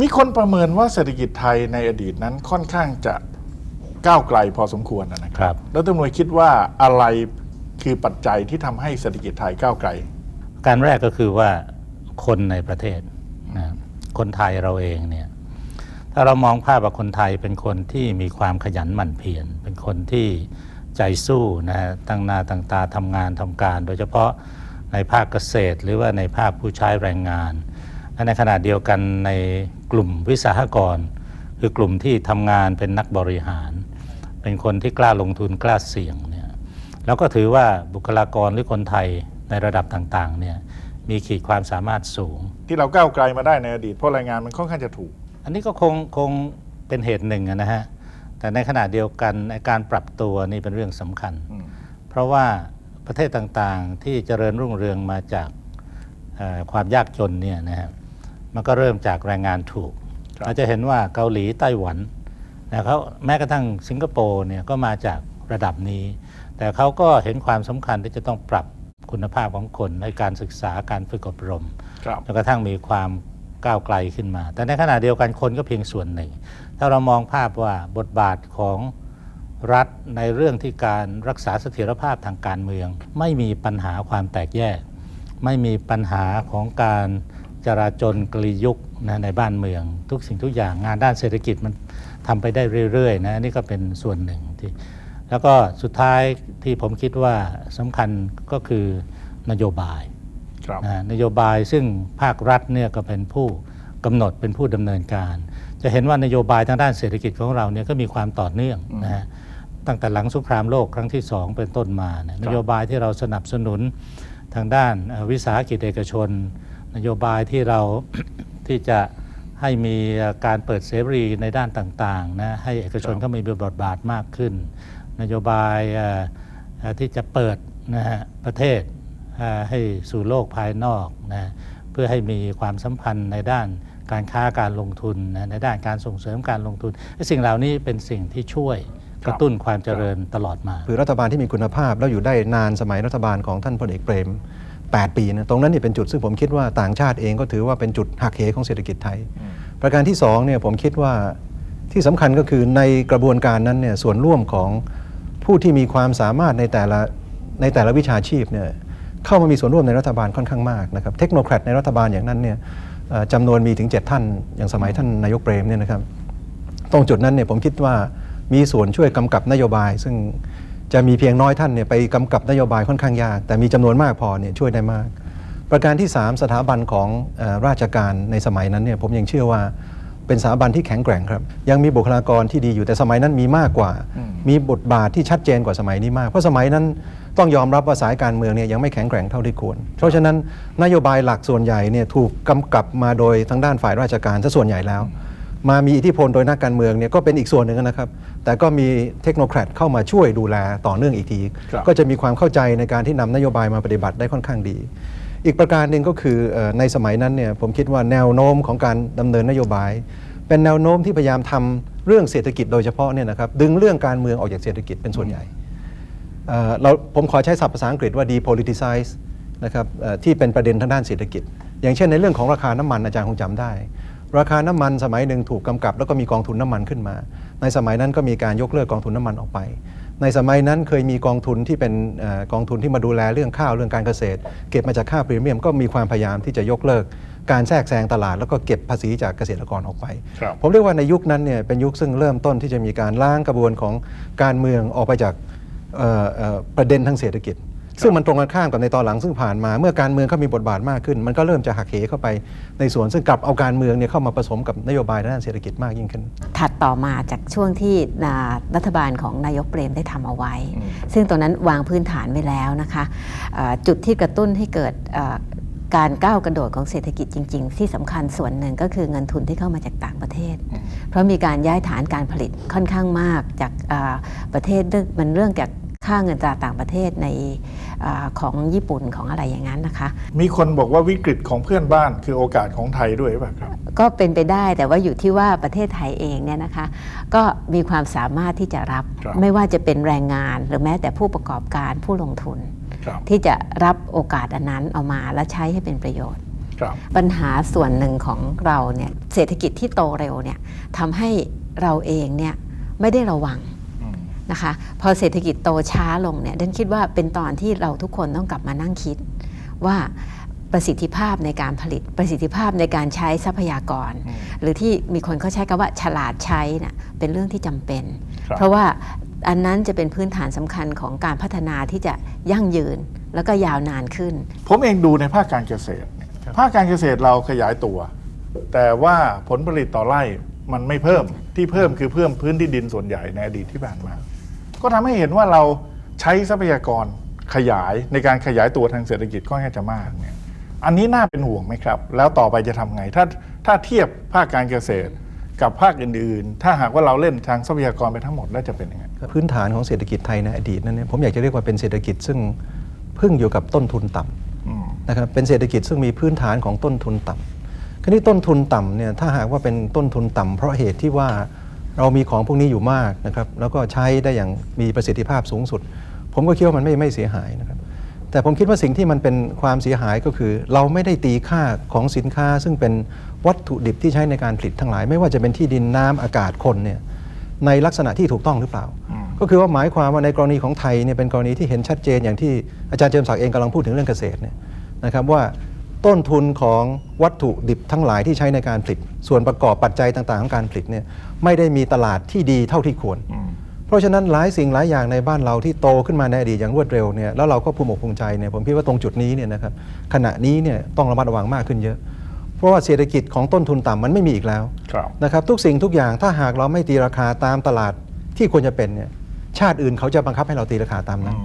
มีคนประเมินว่าเศรษฐกิจไทยในอดีตนั้นค่อนข้างจะก้าวไกลพอสมควรนะคครัรับแล้วตำรวจคิดว่าอะไรคือปัจจัยที่ทำให้เศรษฐกิจไทยก้าวไกล การแรกก็คือว่าคนในประเทศนะคนไทยเราเองเนี่ยถ้าเรามองภาพว่าคนไทยเป็นคนที่มีความขยันหมั่นเพียรเป็นคนที่ใจสู้นะฮะตั้งหน้าตั้งตาทำงานทำการ โดยเฉพาะในภาคเกษตร หรือว่าในภาคผู้ใช้แรงงานและในขณะเดียวกันใน กลุ่มวิสาหกรณ์คือกลุ่มที่ทำงานเป็นนักบริหาร เป็นคนที่กล้าลงทุนกล้าเสี่ยงเนี่ยแล้วก็ถือว่าบุคลากรหรือคนไทยในระดับต่างๆเนี่ยมีขีดความสามารถสูง ที่เราก้าวไกลมาได้ในอดีตเพราะรายงานมันค่อนข้างจะถูก อันนี้ก็คงคงเป็นเหตุหนึ่งอะนะฮะแต่ในขณะเดียวกันในการปรับตัวนี่เป็นเรื่องสำคัญอืมเพราะว่าประเทศต่างๆที่เจริญรุ่งเรืองมาจากเอ่อความยากจนเนี่ยนะฮะ มันก็เริ่มจากแรงงานถูกครับเราจะเห็นว่าเกาหลีไต้หวันนะเขาแม้กระทั่งสิงคโปร์เนี่ยก็มาจากระดับนี้ แต่เขาก็เห็นความสำคัญที่จะต้องปรับคุณภาพของคนในการศึกษาการฝึกอบรมครับจนกระทั่งมีความก้าวไกลขึ้นมา แต่ในขณะเดียวกันคนก็เพียงส่วนหนึ่ง ถ้าเรามองภาพว่าบทบาทของรัฐในเรื่องที่การรักษาเสถียรภาพทางการเมือง ไม่มีปัญหาความแตกแยก ไม่มีปัญหาของการ จราจนกลียุคนะในบ้านเมือง ทุกสิ่งทุกอย่างงานด้านเศรษฐกิจมันทำไปได้เรื่อยๆนะนี่ก็เป็นส่วนหนึ่งที่แล้วก็สุดท้ายที่ผมคิดว่าสำคัญก็คือนโยบายครับนะฮะนโยบายซึ่งภาครัฐเนี่ยก็เป็นผู้กำหนดเป็นผู้ดำเนินการ จะเห็นว่านโยบายทางด้านเศรษฐกิจของเราเนี่ยก็มีความต่อเนื่องนะฮะตั้งแต่หลังสงครามโลกครั้งที่สองเป็นต้นมาเนี่ยนโยบายที่เราสนับสนุนทางด้านเอ่อวิสาหกิจเอกชน นโยบายที่เราที่จะให้มีการเปิดเสรีในด้านต่างๆนะให้เอกชนครับเข้ามีบทบาทมากขึ้น นโยบายเอ่อเอ่อที่จะเปิดนะฮะประเทศเอ่อให้สู่โลกภายนอกนะเพื่อให้มีความสัมพันธ์ในด้านการค้าการลงทุนนะในด้านการส่งเสริมการลงทุนไอ้สิ่งเหล่านี้เป็นสิ่งที่ช่วยกระตุ้นความเจริญตลอดมา คือรัฐบาลที่มีคุณภาพแล้วอยู่ได้นานสมัยรัฐบาลของท่านพลเอกเปรม 8 ปีนะตรงนั้นนี่เป็นจุดซึ่งผมคิดว่าต่างชาติเองก็ถือว่าเป็นจุดหักเหของเศรษฐกิจไทย ประการที่2เนี่ยผมคิดว่าที่สำคัญก็คือในกระบวนการนั้นเนี่ยส่วนร่วมของผู้ที่มีความสามารถในแต่ละในแต่ละวิชาชีพเนี่ยเข้ามามีส่วนร่วมในรัฐบาลค่อนข้างมากนะครับเทคโนแครดในรัฐบาลอย่างนั้นเนี่ยเอ่อจำนวนมีถึง 7 ท่านอย่างสมัยท่านนายกเปรมเนี่ยนะครับตรงจุดนั้นเนี่ยผมคิดว่ามีส่วนช่วยกำกับนโยบาย ซึ่ง จะมีเพียงน้อยท่านเนี่ยไปกำกับนโยบายค่อนข้างยาก แต่มีจำนวนมากพอเนี่ยช่วยได้มาก ประการที่ 3 สถาบันของเออราชการในสมัยนั้นเนี่ยผมยังเชื่อว่าเป็นสถาบันที่แข็งแกร่งครับยังมีบุคลากรที่ดีอยู่แต่สมัยนั้นมีมากกว่าอืมมีบทบาทที่ชัดเจนกว่าสมัยนี้มาก เพราะสมัยนั้นต้องยอมรับว่าสายการเมืองเนี่ยยังไม่แข็งแกร่งเท่าที่ควร เพราะฉะนั้นนโยบายหลักส่วนใหญ่เนี่ยถูกกำกับมาโดยทางด้านฝ่ายราชการซะส่วนใหญ่แล้ว มามีอิทธิพลโดยนักการเมืองเนี่ยก็เป็นอีกส่วนหนึ่งนะครับ แต่ก็มีเทคโนแครดเข้ามาช่วยดูแลต่อเนื่องอีกทีครับก็จะมีความเข้าใจในการที่นำนโยบายมาปฏิบัติได้ค่อนข้างดี อีกประการหนึ่งก็คือเอ่อในสมัยนั้นเนี่ยผมคิดว่าแนวโน้มของการดำเนินนโยบาย เป็นแนวโน้มที่พยายามทำเรื่องเศรษฐกิจโดยเฉพาะเนี่ยนะครับดึงเรื่องการเมืองออกจากเศรษฐกิจเป็นส่วนใหญ่เอ่อเราผมขอใช้ศัพท์ภาษาอังกฤษว่า depoliticize นะครับเอ่อที่เป็นประเด็นทางด้านเศรษฐกิจ อย่างเช่นในเรื่องของราคาน้ำมันอาจารย์คงจำได้ ราคาน้ำมันสมัยหนึ่งถูกกำกับ แล้วก็มีกองทุนน้ำมันขึ้นมา ในสมัยนั้นก็มีการยกเลิกกองทุนน้ำมันออกไป ในสมัยนั้นเคยมีกองทุนที่เป็นเออกองทุนที่มาดูแลเรื่องข้าวเรื่องการเกษตร เก็บมาจากค่าพรีเมียมก็มีความพยายามที่จะยกเลิก การแทรกแซงตลาดแล้วก็เก็บภาษีจากเกษตรกรออกไปครับผมเรียกว่าในยุคนั้นเนี่ยเป็นยุคซึ่งเริ่มต้นที่จะมีการล้างกระบวนของการเมืองออกไปจากเอ่อเอ่อประเด็นทางเศรษฐกิจ ซึ่งมันตรงกันข้ามกับในตอนหลังซึ่งผ่านมา เมื่อการเมืองเขามีบทบาทมากขึ้น มันก็เริ่มจะหักเหเข้าไปในส่วนซึ่งกลับเอาการเมืองเนี่ยเข้ามาผสมกับนโยบายด้านเศรษฐกิจมากยิ่งขึ้น ถัดต่อมาจากช่วงที่อ่ารัฐบาลของนายกเปรมได้ทำเอาไว้อืมซึ่งตรงนั้นวางพื้นฐานไว้แล้วนะคะอ่าจุดที่กระตุ้นให้เกิดอ่าการก้าวกระโดดของเศรษฐกิจจริง ๆ ที่สำคัญส่วนหนึ่งก็คือเงินทุนที่เข้ามาจากต่างประเทศ เพราะมีการย้ายฐานการผลิตค่อนข้างมากจากอ่าประเทศเรื่องมันเรื่องจาก ค่าเงินตราต่างประเทศในอาของญี่ปุ่นของอะไรอย่างนั้นนะคะ มีคนบอกว่าวิกฤตของเพื่อนบ้านคือโอกาสของไทยด้วยหรือเปล่าครับ ก็เป็นไปได้แต่ว่าอยู่ที่ว่าประเทศไทยเองเนี่ยนะคะ ก็มีความสามารถที่จะรับครับไม่ว่าจะเป็นแรงงานหรือแม้แต่ผู้ประกอบการผู้ลงทุนครับที่จะรับโอกาสอันนั้นเอามาและใช้ให้เป็นประโยชน์ครับปัญหาส่วนหนึ่งของเราเนี่ยเศรษฐกิจที่โตเร็วเนี่ยทำให้เราเองเนี่ยไม่ได้ระวังอืม นะคะพอเศรษฐกิจโตช้าลงเนี่ยดันคิดว่าเป็นตอนที่เราทุกคนต้องกลับมานั่งคิดว่าประสิทธิภาพในการผลิตประสิทธิภาพในการใช้ทรัพยากรอืมหรือที่มีคนเขาใช้คำว่าฉลาดใช้น่ะเป็นเรื่องที่จำเป็นครับเพราะว่าอันนั้นจะเป็นพื้นฐานสำคัญของการพัฒนาที่จะยั่งยืนแล้วก็ยาวนานขึ้น ผมเองดูในภาคการเกษตรเนี่ยภาคการเกษตรเราขยายตัว แต่ว่าผลผลิตต่อไร่ มันไม่เพิ่มที่เพิ่มคือเพิ่มพื้นที่ดินส่วนใหญ่ในอดีตที่ผ่านมา ก็ทำให้เห็นว่าเราใช้ทรัพยากรขยายในการขยายตัวทางเศรษฐกิจค่อนข้างจะมากเนี่ยอันนี้น่าเป็นห่วงไหมครับ แล้วต่อไปจะทำไง ถ้าถ้าเทียบภาคการเกษตรกับภาคอื่นๆ ถ้าหากว่าเราเล่นทางทรัพยากรไปทั้งหมดแล้วจะเป็นยังไงพื้นฐานของเศรษฐกิจไทยในอดีตนั้นเนี่ยผมอยากจะเรียกว่าเป็นเศรษฐกิจซึ่งพึ่งอยู่กับต้นทุนต่ำอืมนะครับเป็นเศรษฐกิจซึ่งมีพื้นฐานของต้นทุนต่ำ คราวนี้ต้นทุนต่ำเนี่ยถ้าหากว่าเป็นต้นทุนต่ำเพราะเหตุที่ว่าเรามีของพวกนี้อยู่มากนะครับแล้วก็ใช้ได้อย่างมีประสิทธิภาพสูงสุด ผมก็คิดว่ามันไม่ไม่เสียหายนะครับ แต่ผมคิดว่าสิ่งที่มันเป็นความเสียหายก็คือ เราไม่ได้ตีค่าของสินค้า ซึ่งเป็นวัตถุดิบที่ใช้ในการผลิตทั้งหลาย ไม่ว่าจะเป็นที่ดินน้ำอากาศคนเนี่ยในลักษณะที่ถูกต้องหรือเปล่า ก็คือว่าหมายความว่าในกรณีของไทยเนี่ยเป็นกรณีที่เห็นชัดเจนอย่างที่อาจารย์เจิมศักดิ์เองกำลังพูดถึงเรื่องเกษตรเนี่ยนะครับว่า ต้นทุนของวัตถุดิบทั้งหลายที่ใช้ในการผลิต ส่วนประกอบปัจจัยต่างๆ ของการผลิตเนี่ยไม่ได้มีตลาดที่ดีเท่าที่ควรอืมเพราะฉะนั้นหลายสิ่งหลายอย่างในบ้านเราที่โตขึ้นมาในอดีตอย่างรวดเร็วเนี่ยแล้วเราก็ภูมิอกภูมิใจเนี่ยผมคิดว่าตรงจุดนี้เนี่ยนะครับขณะนี้เนี่ยต้องระมัดระวังมากขึ้นเยอะ เพราะว่าเศรษฐกิจของต้นทุนต่ำมันไม่มีอีกแล้วครับนะครับทุกสิ่งทุกอย่างถ้าหากเราไม่ตีราคาตามตลาดที่ควรจะเป็นเนี่ยชาติอื่นเขาจะบังคับให้เราตีราคาตามนั้น